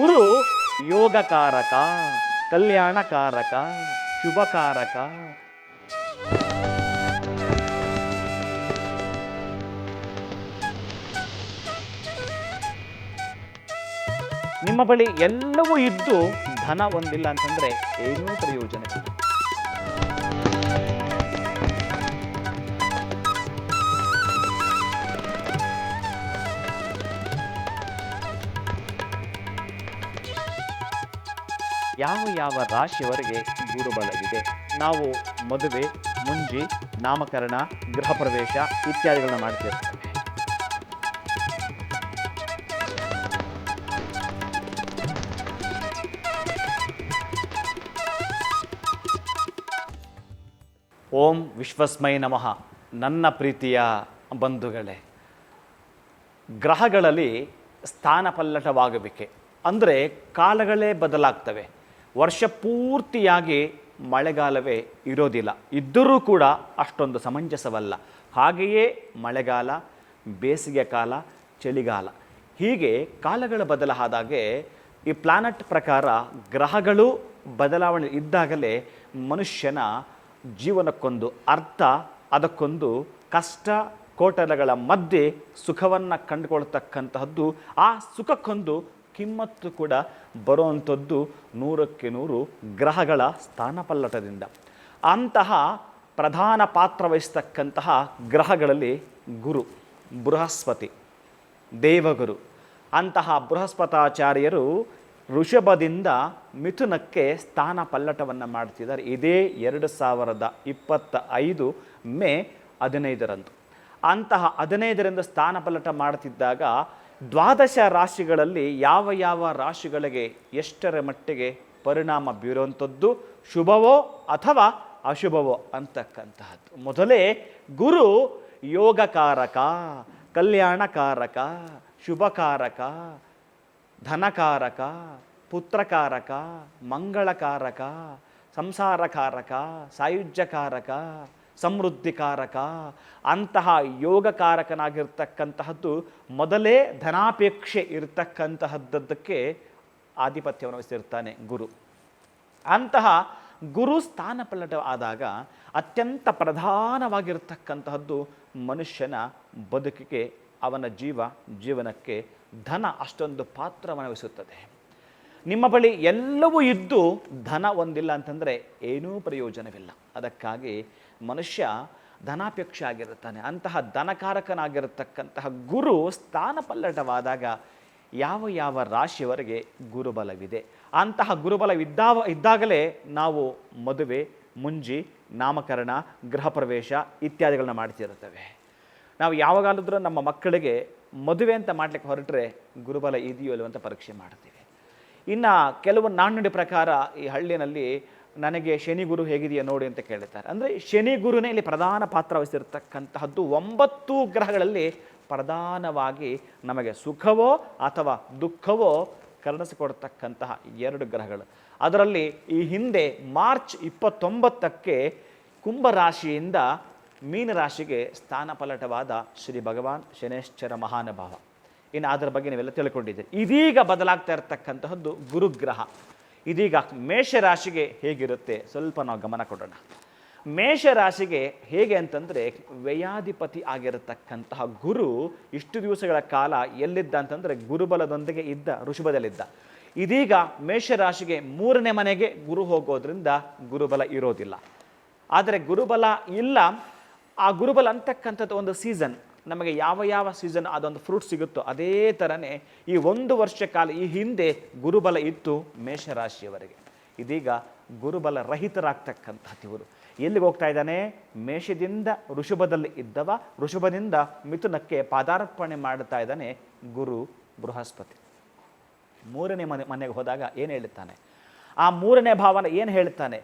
ಗುರು ಯೋಗಕಾರಕ ಕಲ್ಯಾಣಕಾರಕ ಶುಭಕಾರಕ. ನಿಮ್ಮ ಬಳಿ ಎಲ್ಲವೂ ಇದ್ದು ಧನ ಒಂದಿಲ್ಲ ಅಂತಂದ್ರೆ ಏನೂ ಪ್ರಯೋಜನ ಯಾವ ಯಾವ ರಾಶಿಯವರೆಗೆ ಗುರುಬಲವಿದೆ ನಾವು ಮದುವೆ, ಮುಂಜಿ, ನಾಮಕರಣ, ಗೃಹ ಪ್ರವೇಶ ಇತ್ಯಾದಿಗಳನ್ನ ಮಾಡ್ತಿರ್ತೇವೆ ಓಂ ವಿಶ್ವಸ್ಮೈ ನಮಃ. ನನ್ನ ಪ್ರೀತಿಯ ಬಂಧುಗಳೇ, ಗ್ರಹಗಳಲ್ಲಿ ಸ್ಥಾನಪಲ್ಲಟವಾಗಬೇಕೆ? ಅಂದರೆ ಕಾಲಗಳೇ ಬದಲಾಗ್ತವೆ. ವರ್ಷ ಪೂರ್ತಿಯಾಗಿ ಮಳೆಗಾಲವೇ ಇರೋದಿಲ್ಲ. ಇದ್ದರೂ ಕೂಡ ಅಷ್ಟೊಂದು ಸಮಂಜಸವಲ್ಲ. ಹಾಗೆಯೇ ಮಳೆಗಾಲ, ಬೇಸಿಗೆ ಕಾಲ, ಚಳಿಗಾಲ. ಹೀಗೆ ಕಾಲಗಳ ಬದಲಾದಾಗೆ ಈ ಪ್ಲಾನೆಟ್ ಪ್ರಕಾರ ಗ್ರಹಗಳು ಬದಲಾವಣೆ ಇದ್ದಾಗಲೇ ಮನುಷ್ಯನ ಜೀವನಕ್ಕೊಂದು ಅರ್ಥ, ಅದಕ್ಕೊಂದು ಕಷ್ಟ ಕೋಟಲಗಳ ಮಧ್ಯೆ ಸುಖವನ್ನು ಕಂಡುಕೊಳ್ತಕ್ಕಂತಹದ್ದು, ಆ ಸುಖಕ್ಕೊಂದು ಕಿಮ್ಮತ್ತು ಕೂಡ ಬರುವಂಥದ್ದು ನೂರಕ್ಕೆ ನೂರು ಗ್ರಹಗಳ ಸ್ಥಾನಪಲ್ಲಟದಿಂದ. ಅಂತಹ ಪ್ರಧಾನ ಪಾತ್ರ ವಹಿಸ್ತಕ್ಕಂತಹ ಗ್ರಹಗಳಲ್ಲಿ ಗುರು, ಬೃಹಸ್ಪತಿ, ದೇವಗುರು. ಅಂತಹ ಬೃಹಸ್ಪತಾಚಾರ್ಯರು ಋಷಭದಿಂದ ಮಿಥುನಕ್ಕೆ ಸ್ಥಾನ ಪಲ್ಲಟವನ್ನು ಮಾಡ್ತಿದ್ದಾರೆ. ಇದೇ ಎರಡು ಸಾವಿರದ ಇಪ್ಪತ್ತ ಐದು ಮೇ ಹದಿನೈದರಂದು. ಅಂತಹ ಹದಿನೈದರಿಂದ ಸ್ಥಾನ ಪಲ್ಲಟ ಮಾಡ್ತಿದ್ದಾಗ ದ್ವಾದಶ ರಾಶಿಗಳಲ್ಲಿ ಯಾವ ಯಾವ ರಾಶಿಗಳಿಗೆ ಎಷ್ಟರ ಮಟ್ಟಿಗೆ ಪರಿಣಾಮ ಬೀರುವಂಥದ್ದು, ಶುಭವೋ ಅಥವಾ ಅಶುಭವೋ ಅಂತಕ್ಕಂತಹದ್ದು. ಮೊದಲೇ ಗುರು ಯೋಗಕಾರಕ, ಕಲ್ಯಾಣಕಾರಕ, ಶುಭಕಾರಕ, ಧನಕಾರಕ, ಪುತ್ರಕಾರಕ, ಮಂಗಳಕಾರಕ, ಸಂಸಾರಕಾರಕ, ಸಾಯುಜ್ಯಕಾರಕ ಸಮೃದ್ಧಿಕಾರಕ, ಅಂತಹ ಯೋಗಕಾರಕನಾಗಿರ್ತಕ್ಕಂತಹದ್ದು ಮೊದಲೇ ಧನಾಪೇಕ್ಷೆ ಇರತಕ್ಕಂತಹದ್ದಕ್ಕೆ ಆಧಿಪತ್ಯವನ್ನು ವಹಿಸಿರ್ತಾನೆ ಗುರು. ಅಂತಹ ಗುರು ಸ್ಥಾನ ಪಲ್ಲಟ ಆದಾಗ ಅತ್ಯಂತ ಪ್ರಧಾನವಾಗಿರ್ತಕ್ಕಂತಹದ್ದು ಮನುಷ್ಯನ ಬದುಕಿಗೆ, ಅವನ ಜೀವ, ಜೀವನಕ್ಕೆ ಧನ ಅಷ್ಟೊಂದು ಪಾತ್ರವನ್ನು ವಹಿಸುತ್ತದೆ. ನಿಮ್ಮ ಬಳಿ ಎಲ್ಲವೂ ಇದ್ದು ಧನ ಒಂದಿಲ್ಲ ಅಂತಂದರೆ ಏನೂ ಪ್ರಯೋಜನವಿಲ್ಲ. ಅದಕ್ಕಾಗಿ ಮನುಷ್ಯ ಧನಾಪೇಕ್ಷೆ ಆಗಿರುತ್ತಾನೆ. ಅಂತಹ ಧನಕಾರಕನಾಗಿರತಕ್ಕಂತಹ ಗುರು ಸ್ಥಾನ ಪಲ್ಲಟವಾದಾಗ ಯಾವ ಯಾವ ರಾಶಿಯವರೆಗೆ ಗುರುಬಲವಿದೆ? ಅಂತಹ ಗುರುಬಲವಿದ್ದಾವ, ಇದ್ದಾಗಲೇ ನಾವು ಮದುವೆ, ಮುಂಜಿ, ನಾಮಕರಣ ಗೃಹ ಪ್ರವೇಶ ಇತ್ಯಾದಿಗಳನ್ನ ಮಾಡ್ತಿರುತ್ತೇವೆ. ನಾವು ಯಾವಾಗಾದ್ರೂ ನಮ್ಮ ಮಕ್ಕಳಿಗೆ ಮದುವೆ ಅಂತ ಮಾಡ್ಲಿಕ್ಕೆ ಹೊರಟ್ರೆ ಗುರುಬಲ ಇದೆಯೋ ಇಲ್ಲವೋ ಅಂತ ಪರೀಕ್ಷೆ ಮಾಡ್ತೀವಿ. ಇನ್ನು ಕೆಲವು ನಾಣ್ಣುಡಿ ಪ್ರಕಾರ ಈ ಹಳ್ಳಿನಲ್ಲಿ ನನಗೆ ಶನಿ ಗುರು ಹೇಗಿದೆಯಾ ನೋಡಿ ಅಂತ ಕೇಳ್ತಾರೆ. ಅಂದರೆ ಶನಿ ಗುರುನೇ ಇಲ್ಲಿ ಪ್ರಧಾನ ಪಾತ್ರ ವಹಿಸಿರ್ತಕ್ಕಂತಹದ್ದು ಒಂಬತ್ತು ಗ್ರಹಗಳಲ್ಲಿ ಪ್ರಧಾನವಾಗಿ ನಮಗೆ ಸುಖವೋ ಅಥವಾ ದುಃಖವೋ ಕರುಣಿಸಿಕೊಡ್ತಕ್ಕಂತಹ ಎರಡು ಗ್ರಹಗಳು. ಅದರಲ್ಲಿ ಈ ಹಿಂದೆ ಮಾರ್ಚ್ ಇಪ್ಪತ್ತೊಂಬತ್ತಕ್ಕೆ ಕುಂಭರಾಶಿಯಿಂದ ಮೀನರಾಶಿಗೆ ಸ್ಥಾನಪಲಟವಾದ ಶ್ರೀ ಭಗವಾನ್ ಶನೇಶ್ವರ ಮಹಾನುಭಾವ. ಇನ್ನು ಅದರ ಬಗ್ಗೆ ನೀವೆಲ್ಲ ತಿಳ್ಕೊಂಡಿದ್ದೀರಿ ಇದೀಗ ಬದಲಾಗ್ತಾ ಇರತಕ್ಕಂತಹದ್ದು ಗುರುಗ್ರಹ. ಇದೀಗ ಮೇಷರಾಶಿಗೆ ಹೇಗಿರುತ್ತೆ? ಸ್ವಲ್ಪ ನಾವು ಗಮನ ಕೊಡೋಣ. ಮೇಷರಾಶಿಗೆ ಹೇಗೆ ಅಂತಂದರೆ ವ್ಯಯಾಧಿಪತಿ ಆಗಿರತಕ್ಕಂತಹ ಗುರು ಇಷ್ಟು ದಿವಸಗಳ ಕಾಲ ಎಲ್ಲಿದ್ದ ಅಂತಂದರೆ ಗುರುಬಲದೊಂದಿಗೆ ಇದ್ದ ಋಷಭದಲ್ಲಿದ್ದ ಇದೀಗ ಮೇಷರಾಶಿಗೆ ಮೂರನೇ ಮನೆಗೆ ಗುರು ಹೋಗೋದ್ರಿಂದ ಗುರುಬಲ ಇರೋದಿಲ್ಲ. ಆದರೆ ಗುರುಬಲ ಇಲ್ಲ. ಆ ಗುರುಬಲ ಅಂತಕ್ಕಂಥದ್ದು ಒಂದು ಸೀಸನ್. ನಮಗೆ ಯಾವ ಯಾವ ಸೀಸನ್ ಅದೊಂದು ಫ್ರೂಟ್ ಸಿಗುತ್ತೋ ಅದೇ ಥರನೇ ಈ ಒಂದು ವರ್ಷ ಕಾಲ ಈ ಹಿಂದೆ ಗುರುಬಲ ಇತ್ತು ಮೇಷರಾಶಿಯವರೆಗೆ. ಇದೀಗ ಗುರುಬಲ ರಹಿತರಾಗ್ತಕ್ಕಂಥ ಇವರು. ಎಲ್ಲಿಗೆ ಹೋಗ್ತಾ ಇದ್ದಾನೆ? ಮೇಷದಿಂದ ಋಷಭದಲ್ಲಿ ಇದ್ದವ, ಋಷಭದಿಂದ ಮಿಥುನಕ್ಕೆ ಪಾದಾರ್ಪಣೆ ಮಾಡ್ತಾ ಇದ್ದಾನೆ ಗುರು ಬೃಹಸ್ಪತಿ. ಮೂರನೇ ಮನೆ, ಮನೆಗೆ ಹೋದಾಗ ಏನು ಹೇಳುತ್ತಾನೆ? ಆ ಮೂರನೇ ಭಾವನ ಏನು ಹೇಳ್ತಾನೆ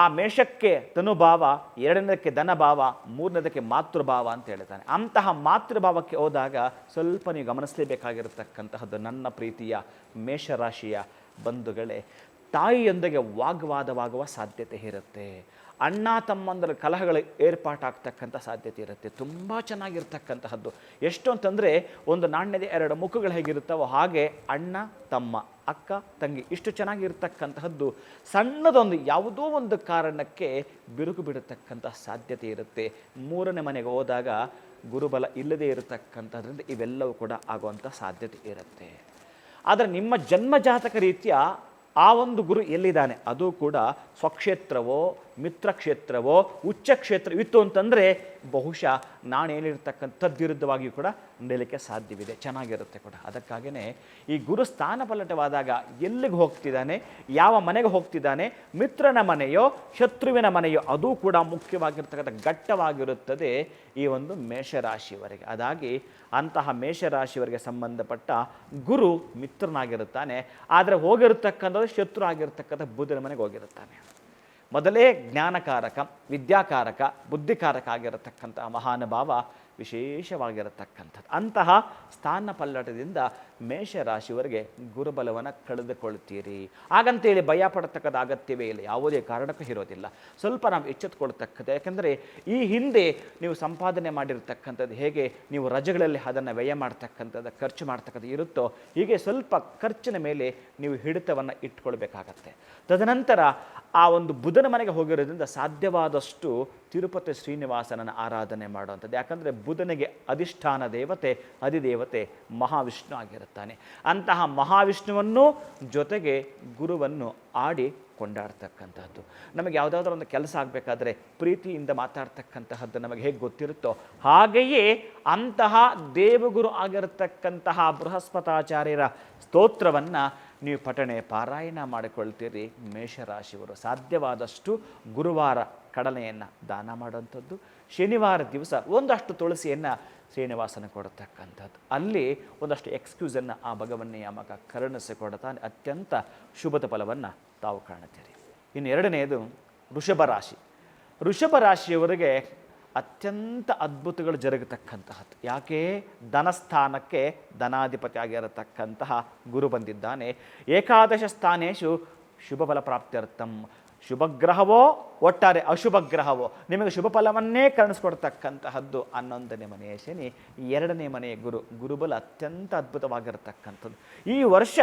ಆ ಮೇಷಕ್ಕೆ ತನುಭಾವ, ಎರಡನೇದಕ್ಕೆ ಧನಭಾವ ಮೂರನೇದಕ್ಕೆ ಮಾತೃಭಾವ ಅಂತ ಹೇಳ್ತಾನೆ ಅಂತಹ ಮಾತೃಭಾವಕ್ಕೆ ಹೋದಾಗ ಸ್ವಲ್ಪ ನೀವು ಗಮನಿಸಲೇಬೇಕಾಗಿರತಕ್ಕಂತಹದ್ದು ನನ್ನ ಪ್ರೀತಿಯ ಮೇಷರಾಶಿಯ ಬಂಧುಗಳೇ, ತಾಯಿಯೊಂದಿಗೆ ವಾಗ್ವಾದವಾಗುವ ಸಾಧ್ಯತೆ ಇರುತ್ತೆ. ಅಣ್ಣ ತಮ್ಮಂದರ ಕಲಹಗಳು ಏರ್ಪಾಟಾಗ್ತಕ್ಕಂಥ ಸಾಧ್ಯತೆ ಇರುತ್ತೆ. ತುಂಬ ಚೆನ್ನಾಗಿರ್ತಕ್ಕಂತಹದ್ದು. ಎಷ್ಟು ಅಂತಂದರೆ ಒಂದು ನಾಣ್ಯದ ಎರಡು ಮುಖಗಳು ಹೇಗಿರುತ್ತವೋ ಹಾಗೆ ಅಣ್ಣ, ತಮ್ಮ, ಅಕ್ಕ, ತಂಗಿ ಇಷ್ಟು ಚೆನ್ನಾಗಿರ್ತಕ್ಕಂತಹದ್ದು ಸಣ್ಣದೊಂದು ಯಾವುದೋ ಒಂದು ಕಾರಣಕ್ಕೆ ಬಿರುಕು ಬಿಡತಕ್ಕಂಥ ಸಾಧ್ಯತೆ ಇರುತ್ತೆ. ಮೂರನೇ ಮನೆಗೆ ಹೋದಾಗ ಗುರುಬಲ ಇಲ್ಲದೇ ಇರತಕ್ಕಂಥದ್ರಿಂದ ಇವೆಲ್ಲವೂ ಕೂಡ ಆಗುವಂಥ ಸಾಧ್ಯತೆ ಇರುತ್ತೆ. ಆದರೆ ನಿಮ್ಮ ಜನ್ಮಜಾತಕ ರೀತಿಯ ಆ ಒಂದು ಗುರು ಎಲ್ಲಿದ್ದಾನೆ? ಅದು ಕೂಡ ಸ್ವಕ್ಷೇತ್ರವೋ ಮಿತ್ರ ಕ್ಷೇತ್ರವೋ ಉಚ್ಚ ಕ್ಷೇತ್ರ ಇತ್ತು ಅಂತಂದರೆ ಬಹುಶಃ ನಾನು ಹೇಳಿರ್ತಕ್ಕಂಥದ್ದು ವಿರುದ್ಧವಾಗಿಯೂ ಕೂಡ ನಡೆಯಲಿಕ್ಕೆ ಸಾಧ್ಯವಿದೆ. ಚೆನ್ನಾಗಿರುತ್ತೆ ಕೂಡ. ಅದಕ್ಕಾಗಿಯೇ ಈ ಗುರು ಸ್ಥಾನ ಪಲಟವಾದಾಗ ಎಲ್ಲಿಗೆ ಹೋಗ್ತಿದ್ದಾನೆ, ಯಾವ ಮನೆಗೆ ಹೋಗ್ತಿದ್ದಾನೆ, ಮಿತ್ರನ ಮನೆಯೋ, ಶತ್ರುವಿನ ಮನೆಯೋ, ಅದು ಕೂಡ ಮುಖ್ಯವಾಗಿರ್ತಕ್ಕಂಥ ಘಟ್ಟವಾಗಿರುತ್ತದೆ ಈ ಒಂದು ಮೇಷರಾಶಿಯವರೆಗೆ. ಅದಾಗಿ ಅಂತಹ ಮೇಷರಾಶಿಯವರಿಗೆ ಸಂಬಂಧಪಟ್ಟ ಗುರು ಮಿತ್ರನಾಗಿರುತ್ತಾನೆ. ಆದರೆ ಹೋಗಿರತಕ್ಕಂಥದ್ದು ಶತ್ರು ಆಗಿರ್ತಕ್ಕಂಥ ಬುಧನ ಮನೆಗೆ ಹೋಗಿರುತ್ತಾನೆ. ಮೊದಲೇ ಜ್ಞಾನಕಾರಕ ವಿದ್ಯಾಕಾರಕ ಬುದ್ಧಿಕಾರಕ ಆಗಿರತಕ್ಕಂತಹ ಮಹಾನುಭಾವ ವಿಶೇಷವಾಗಿರತಕ್ಕಂಥದ್ದು. ಅಂತಹ ಸ್ಥಾನ ಪಲ್ಲಟದಿಂದ ಮೇಷರಾಶಿಯವರೆಗೆ ಗುರುಬಲವನ್ನು ಕಳೆದುಕೊಳ್ತೀರಿ. ಹಾಗಂತೇಳಿ ಭಯ ಪಡತಕ್ಕದ ಅಗತ್ಯವೇ ಇಲ್ಲ. ಯಾವುದೇ ಕಾರಣಕ್ಕೂ ಇರೋದಿಲ್ಲ. ಸ್ವಲ್ಪ ನಾವು ಎಚ್ಚೆತ್ತುಕೊಳ್ತಕ್ಕದ್ದು ಯಾಕೆಂದರೆ ಈ ಹಿಂದೆ ನೀವು ಸಂಪಾದನೆ ಮಾಡಿರ್ತಕ್ಕಂಥದ್ದು ಹೇಗೆ, ನೀವು ರಜೆಗಳಲ್ಲಿ ಅದನ್ನು ವ್ಯಯ ಮಾಡ್ತಕ್ಕಂಥದ್ದು, ಖರ್ಚು ಮಾಡ್ತಕ್ಕಂಥದ್ದು ಇರುತ್ತೋ, ಹೀಗೆ ಸ್ವಲ್ಪ ಖರ್ಚಿನ ಮೇಲೆ ನೀವು ಹಿಡಿತವನ್ನು ಇಟ್ಕೊಳ್ಬೇಕಾಗತ್ತೆ. ತದನಂತರ ಆ ಒಂದು ಬುಧನ ಮನೆಗೆ ಹೋಗಿರೋದ್ರಿಂದ ಸಾಧ್ಯವಾದಷ್ಟು ತಿರುಪತಿ ಶ್ರೀನಿವಾಸನನ್ನು ಆರಾಧನೆ ಮಾಡುವಂಥದ್ದು. ಯಾಕಂದರೆ ಬುಧನಿಗೆ ಅಧಿಷ್ಠಾನ ದೇವತೆ, ಅಧಿದೇವತೆ ಮಹಾವಿಷ್ಣು ಆಗಿರುತ್ತಾನೆ ಅಂತಹ ಮಹಾವಿಷ್ಣುವನ್ನು ಜೊತೆಗೆ ಗುರುವನ್ನು ಆಡಿ ಕೊಂಡಾಡ್ತಕ್ಕಂಥದ್ದು ನಮಗೆ ಯಾವುದಾದ್ರೂ ಒಂದು ಕೆಲಸ ಆಗಬೇಕಾದ್ರೆ ಪ್ರೀತಿಯಿಂದ ಮಾತಾಡ್ತಕ್ಕಂತಹದ್ದು ನಮಗೆ ಹೇಗೆ ಗೊತ್ತಿರುತ್ತೋ ಹಾಗೆಯೇ ಅಂತಹ ದೇವಗುರು ಆಗಿರತಕ್ಕಂತಹ ಬೃಹಸ್ಪತಾಚಾರ್ಯರ ಸ್ತೋತ್ರವನ್ನು ನೀವು ಪಠಣೆ ಪಾರಾಯಣ ಮಾಡಿಕೊಳ್ತೀರಿ. ಮೇಷರಾಶಿಯವರು ಸಾಧ್ಯವಾದಷ್ಟು ಗುರುವಾರ ಕಡಲೆಯನ್ನು ದಾನ ಮಾಡುವಂಥದ್ದು. ಶನಿವಾರ ದಿವಸ ಒಂದಷ್ಟು ತುಳಸಿಯನ್ನು ಶ್ರೀನಿವಾಸನ ಕೊಡತಕ್ಕಂಥದ್ದು. ಅಲ್ಲಿ ಒಂದಷ್ಟು ಎಕ್ಸ್ಕ್ಯೂಸನ್ನು ಆ ಭಗವನ್ನೇ ಯಮಕ ಕರುಣಿಸಿಕೊಡ್ತಾನೆ ಅತ್ಯಂತ ಶುಭದ ಫಲವನ್ನು ತಾವು ಕಾಣುತ್ತೀರಿ. ಇನ್ನು ಎರಡನೆಯದು ಋಷಭ ರಾಶಿ. ಋಷಭ ರಾಶಿಯವರಿಗೆ ಅತ್ಯಂತ ಅದ್ಭುತಗಳು ಜರುಗತಕ್ಕಂತಹದ್ದು. ಯಾಕೆ? ಧನಸ್ಥಾನಕ್ಕೆ ಧನಾಧಿಪತಿ ಆಗಿರತಕ್ಕಂತಹ ಗುರು ಬಂದಿದ್ದಾನೆ. ಏಕಾದಶ ಸ್ಥಾನೇಶು ಶುಭ ಫಲ ಶುಭ ಗ್ರಹವೋ ಒಟ್ಟಾರೆ ಅಶುಭ ಗ್ರಹವೋ ನಿಮಗೆ ಶುಭ ಫಲವನ್ನೇ ಕರುಣಿಸ್ಕೊಡ್ತಕ್ಕಂತಹದ್ದು ಹನ್ನೊಂದನೇ ಮನೆಯ ಶನಿ, ಎರಡನೇ ಮನೆಯ ಗುರು. ಗುರುಬಲ ಅತ್ಯಂತ ಅದ್ಭುತವಾಗಿರತಕ್ಕಂಥದ್ದು. ಈ ವರ್ಷ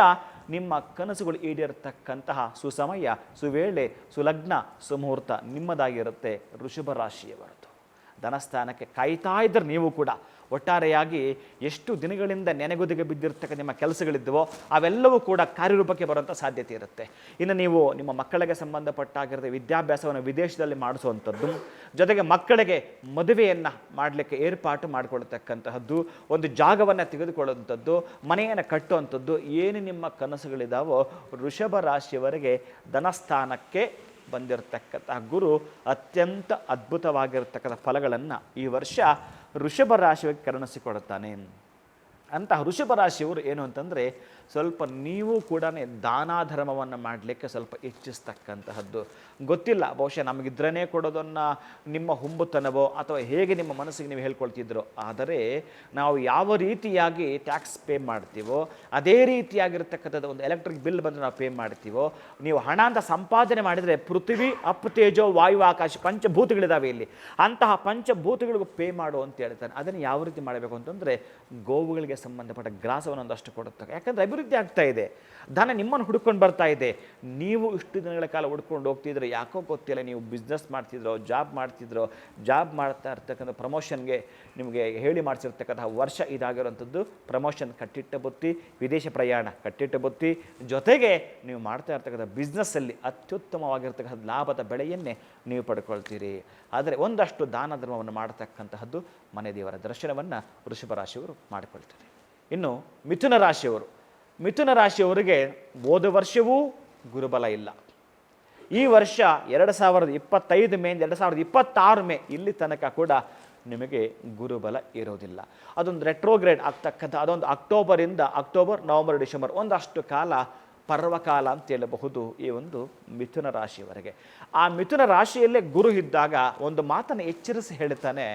ನಿಮ್ಮ ಕನಸುಗಳು ಈಡೇರತಕ್ಕಂತಹ ಸುಸಮಯ, ಸುವೇಳೆ, ಸುಲಗ್ನ, ಸುಮುಹೂರ್ತ ನಿಮ್ಮದಾಗಿರುತ್ತೆ ಋಷಭ ರಾಶಿಯವರದು ಧನಸ್ಥಾನಕ್ಕೆ ಕಾಯ್ತಾ ಇದ್ದರೆ ನೀವು ಕೂಡ. ಒಟ್ಟಾರೆಯಾಗಿ ಎಷ್ಟು ದಿನಗಳಿಂದ ನೆನೆಗುದಿಗೆ ಬಿದ್ದಿರ್ತಕ್ಕ ನಿಮ್ಮ ಕೆಲಸಗಳಿದ್ದವೋ ಅವೆಲ್ಲವೂ ಕೂಡ ಕಾರ್ಯರೂಪಕ್ಕೆ ಬರುವಂಥ ಸಾಧ್ಯತೆ ಇರುತ್ತೆ. ಇನ್ನು ನೀವು ನಿಮ್ಮ ಮಕ್ಕಳಿಗೆ ಸಂಬಂಧಪಟ್ಟಾಗಿರುತ್ತೆ ವಿದ್ಯಾಭ್ಯಾಸವನ್ನು ವಿದೇಶದಲ್ಲಿ ಮಾಡಿಸುವಂಥದ್ದು, ಜೊತೆಗೆ ಮಕ್ಕಳಿಗೆ ಮದುವೆಯನ್ನು ಮಾಡಲಿಕ್ಕೆ ಏರ್ಪಾಟು ಮಾಡಿಕೊಳ್ತಕ್ಕಂತಹದ್ದು, ಒಂದು ಜಾಗವನ್ನು ತೆಗೆದುಕೊಳ್ಳುವಂಥದ್ದು, ಮನೆಯನ್ನು ಕಟ್ಟುವಂಥದ್ದು, ಏನು ನಿಮ್ಮ ಕನಸುಗಳಿದಾವೋ ವೃಷಭ ರಾಶಿಯವರೆಗೆ ಧನಸ್ಥಾನಕ್ಕೆ ಬಂದಿರತಕ್ಕಂತಹ ಗುರು ಅತ್ಯಂತ ಅದ್ಭುತವಾಗಿರ್ತಕ್ಕಂಥ ಫಲಗಳನ್ನು ಈ ವರ್ಷ ಋಷಭ ರಾಶಿಗೆ ಕರುಣಿಸಿಕೊಡುತ್ತಾನೆ. ಅಂತಹ ಋಷಭ ರಾಶಿಯವರು ಏನು ಅಂತಂದರೆ ಸ್ವಲ್ಪ ನೀವು ಕೂಡ ದಾನ ಧರ್ಮವನ್ನು ಮಾಡಲಿಕ್ಕೆ ಸ್ವಲ್ಪ ಇಚ್ಛಿಸ್ತಕ್ಕಂತಹದ್ದು ಗೊತ್ತಿಲ್ಲ, ಬಹುಶಃ ನಮಗಿದ್ರೇ ಕೊಡೋದನ್ನು ನಿಮ್ಮ ಹುಂಬುತನವೋ ಅಥವಾ ಹೇಗೆ ನಿಮ್ಮ ಮನಸ್ಸಿಗೆ ನೀವು ಹೇಳ್ಕೊಳ್ತಿದ್ರೋ. ಆದರೆ ನಾವು ಯಾವ ರೀತಿಯಾಗಿ ಟ್ಯಾಕ್ಸ್ ಪೇ ಮಾಡ್ತೀವೋ, ಅದೇ ರೀತಿಯಾಗಿರ್ತಕ್ಕಂಥದ್ದು ಒಂದು ಎಲೆಕ್ಟ್ರಿಕ್ ಬಿಲ್ ಬಂದು ನಾವು ಪೇ ಮಾಡ್ತೀವೋ, ನೀವು ಹಣ ಅಂತ ಸಂಪಾದನೆ ಮಾಡಿದರೆ ಪೃಥ್ವಿ, ಅಪ್, ತೇಜೋ, ವಾಯು, ಆಕಾಶ ಪಂಚಭೂತಗಳಿದ್ದಾವೆ ಇಲ್ಲಿ. ಅಂತಹ ಪಂಚಭೂತಗಳಿಗೂ ಪೇ ಮಾಡು ಅಂತ ಹೇಳ್ತಾನೆ ಅದನ್ನು ಯಾವ ರೀತಿ ಮಾಡಬೇಕು ಅಂತಂದರೆ ಗೋವುಗಳಿಗೆ ಸಂಬಂಧಪಟ್ಟ ಗ್ರಾಸವನ್ನು ಒಂದಷ್ಟು ಕೊಡುತ್ತೆ ಯಾಕಂದರೆ ಅಭಿವೃದ್ಧಿ ಆಗ್ತಾ ಇದೆ. ಧನ ನಿಮ್ಮನ್ನು ಹುಡ್ಕೊಂಡು ಬರ್ತಾ ಇದೆ. ನೀವು ಇಷ್ಟು ದಿನಗಳ ಕಾಲ ಹುಡ್ಕೊಂಡು ಹೋಗ್ತಿದ್ರೆ ಯಾಕೋ ಗೊತ್ತಿಲ್ಲ ನೀವು ಬಿಸ್ನೆಸ್ ಮಾಡ್ತಿದ್ರೋ ಜಾಬ್ ಮಾಡ್ತಿದ್ರೋ ಜಾಬ್ ಮಾಡ್ತಾ ಇರ್ತಕ್ಕಂಥ ಪ್ರಮೋಷನ್ಗೆ ನಿಮಗೆ ಹೇಳಿ ಮಾಡಿಸಿರ್ತಕ್ಕಂಥ ವರ್ಷ ಇದಾಗಿರುವಂಥದ್ದು ಪ್ರಮೋಷನ್ ಕಟ್ಟಿಟ್ಟ ಬುತ್ತಿ, ವಿದೇಶ ಪ್ರಯಾಣ ಕಟ್ಟಿಟ್ಟ ಬುತ್ತಿ, ಜೊತೆಗೆ ನೀವು ಮಾಡ್ತಾ ಇರ್ತಕ್ಕಂಥ ಬಿಸ್ನೆಸ್ಸಲ್ಲಿ ಅತ್ಯುತ್ತಮವಾಗಿರ್ತಕ್ಕಂಥ ಲಾಭದ ಬೆಳೆಯನ್ನೇ ನೀವು ಪಡ್ಕೊಳ್ತೀರಿ. ಆದರೆ ಒಂದಷ್ಟು ದಾನ ಧರ್ಮವನ್ನು ಮಾಡತಕ್ಕಂತಹದ್ದು ಮನೆ ದೇವರ ದರ್ಶನವನ್ನು ವೃಷಭ ರಾಶಿಯವರು ಮಾಡಿಕೊಳ್ತಾರೆ. ಇನ್ನು ಮಿಥುನ ರಾಶಿಯವರು. ಮಿಥುನ ರಾಶಿಯವರಿಗೆ ಹೋದ ವರ್ಷವೂ ಗುರುಬಲ ಇಲ್ಲ. ಈ ವರ್ಷ ಎರಡು ಸಾವಿರದ ಇಪ್ಪತ್ತೈದು ಮೇ, ಎರಡು ಸಾವಿರದ ಇಪ್ಪತ್ತಾರು ಮೇ, ಇಲ್ಲಿ ತನಕ ಕೂಡ ನಿಮಗೆ ಗುರುಬಲ ಇರೋದಿಲ್ಲ. ಅದೊಂದು ರೆಟ್ರೋಗ್ರೇಡ್ ಆಗ್ತಕ್ಕಂಥ, ಅದೊಂದು ಅಕ್ಟೋಬರಿಂದ ಅಕ್ಟೋಬರ್ ನವಂಬರ್ ಡಿಸೆಂಬರ್ ಒಂದಷ್ಟು ಕಾಲ ಪರ್ವಕಾಲ ಅಂತ ಹೇಳಬಹುದು ಈ ಒಂದು ಮಿಥುನ ರಾಶಿಯವರೆಗೆ. ಆ ಮಿಥುನ ರಾಶಿಯಲ್ಲೇ ಗುರು ಇದ್ದಾಗ ಒಂದು ಮಾತನ್ನು ಎಚ್ಚರಿಸಿ ಹೇಳ್ತಾನೆ,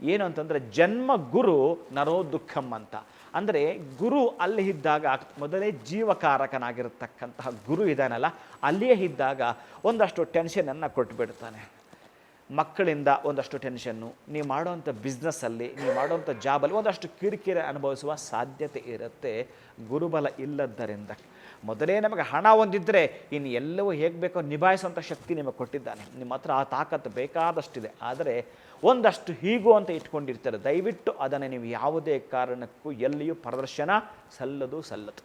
ಏನು ಅಂತಂದರೆ ಜನ್ಮ ಗುರು ನರೋ ದುಃಖಂ ಅಂತ. ಅಂದರೆ ಗುರು ಅಲ್ಲಿ ಇದ್ದಾಗ ಮೊದಲೇ ಜೀವಕಾರಕನಾಗಿರತಕ್ಕಂತಹ ಗುರು ಇದಾನಲ್ಲ, ಅಲ್ಲಿಯೇ ಇದ್ದಾಗ ಒಂದಷ್ಟು ಟೆನ್ಷನನ್ನು ಕೊಟ್ಟುಬಿಡ್ತಾನೆ ಮಕ್ಕಳಿಂದ ಒಂದಷ್ಟು ಟೆನ್ಷನ್ನು ನೀವು ಮಾಡುವಂಥ ಬಿಸ್ನೆಸ್ಸಲ್ಲಿ ನೀವು ಮಾಡುವಂಥ ಜಾಬಲ್ಲಿ ಒಂದಷ್ಟು ಕಿರಿಕಿರಿ ಅನುಭವಿಸುವ ಸಾಧ್ಯತೆ ಇರುತ್ತೆ. ಗುರುಬಲ ಇಲ್ಲದ್ದರಿಂದ ಮೊದಲೇ ನಮಗೆ ಹಣ ಒಂದಿದ್ದರೆ ಇನ್ನು ಎಲ್ಲವೂ ಹೇಗೆ ಬೇಕೋ ನಿಭಾಯಿಸುವಂಥ ಶಕ್ತಿ ನಿಮಗೆ ಕೊಟ್ಟಿದ್ದಾನೆ. ನಿಮ್ಮ ಹತ್ರ ಆ ತಾಕತ್ತು ಬೇಕಾದಷ್ಟಿದೆ. ಆದರೆ ಒಂದಷ್ಟು ಹೀಗೂ ಅಂತ ಇಟ್ಕೊಂಡಿರ್ತಾರೆ. ದಯವಿಟ್ಟು ಅದನ್ನು ನೀವು ಯಾವುದೇ ಕಾರಣಕ್ಕೂ ಎಲ್ಲಿಯೂ ಪ್ರದರ್ಶನ ಸಲ್ಲದು ಸಲ್ಲದು.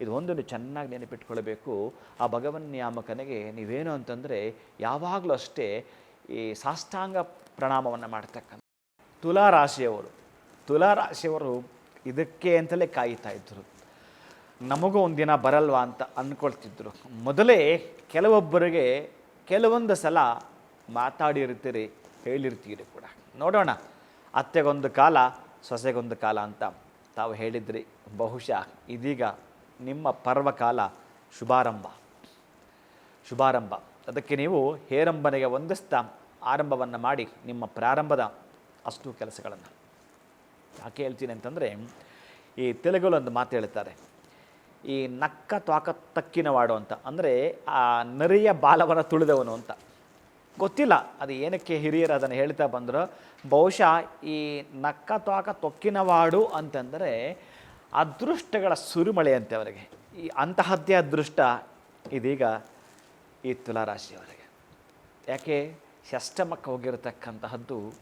ಇದು ಒಂದನ್ನು ಚೆನ್ನಾಗಿ ನೆನಪಿಟ್ಕೊಳ್ಬೇಕು. ಆ ಭಗವನ್ ನಿಯಾಮಕನಿಗೆ ನೀವೇನು ಅಂತಂದರೆ ಯಾವಾಗಲೂ ಅಷ್ಟೇ ಈ ಸಾಷ್ಟಾಂಗ ಪ್ರಣಾಮವನ್ನು ಮಾಡ್ತಕ್ಕಂಥ ತುಲಾರಾಶಿಯವರು. ತುಲಾರಾಶಿಯವರು ಇದಕ್ಕೆ ಅಂತಲೇ ಕಾಯ್ತಾ ಇದ್ದರು. ನಮಗೂ ಒಂದಿನ ಬರಲ್ವಾ ಅಂತ ಅಂದ್ಕೊಳ್ತಿದ್ರು ಮೊದಲೇ ಕೆಲವೊಬ್ಬರಿಗೆ ಕೆಲವೊಂದು ಸಲ ಮಾತಾಡಿರ್ತೀರಿ, ಹೇಳಿರ್ತೀರಿ ಕೂಡ. ನೋಡೋಣ, ಅತ್ತೆಗೊಂದು ಕಾಲ, ಸೊಸೆಗೊಂದು ಕಾಲ ಅಂತ ತಾವು ಹೇಳಿದ್ರಿ. ಬಹುಶಃ ಇದೀಗ ನಿಮ್ಮ ಪರ್ವಕಾಲ ಶುಭಾರಂಭ. ಶುಭಾರಂಭ. ಅದಕ್ಕೆ ನೀವು ಹೇರಂಬನೆಗೆ ಒಂದಿಸ್ತಾ ಆರಂಭವನ್ನು ಮಾಡಿ ನಿಮ್ಮ ಪ್ರಾರಂಭದ ಅಷ್ಟು ಕೆಲಸಗಳನ್ನು. ಯಾಕೆ ಹೇಳ್ತೀನಿ ಅಂತಂದರೆ, ಈ ತೆಲುಗಲ್ಲಿ ಒಂದು ಮಾತು ಹೇಳ್ತಾರೆ. ಈ ನಕ್ಕ ತ್ವಾಕ ತಕ್ಕಿನವಾಡು ಅಂತ. ಅಂದರೆ ಆ ನರಿಯ ಬಾಲವನ್ನು ತುಳಿದವನು ಅಂತ. ಗೊತ್ತಿಲ್ಲ ಅದು ಏನಕ್ಕೆ ಹಿರಿಯರು ಅದನ್ನು ಹೇಳ್ತಾ ಬಂದರು. ಬಹುಶಃ ಈ ನಕ್ಕ ತ್ವಾಕ ತೊಕ್ಕಿನವಾಡು ಅಂತಂದರೆ ಅದೃಷ್ಟಗಳ ಸುರಿಮಳೆ ಅಂತೆ ಅವರಿಗೆ. ಈ ಅಂತಹದ್ದೇ ಅದೃಷ್ಟ ಇದೀಗ ಈ ತುಲಾರಾಶಿಯವರಿಗೆ. ಯಾಕೆ? ಷಷ್ಟಮಕ್ಕೆ ಹೋಗಿರತಕ್ಕಂತಹದ್ದು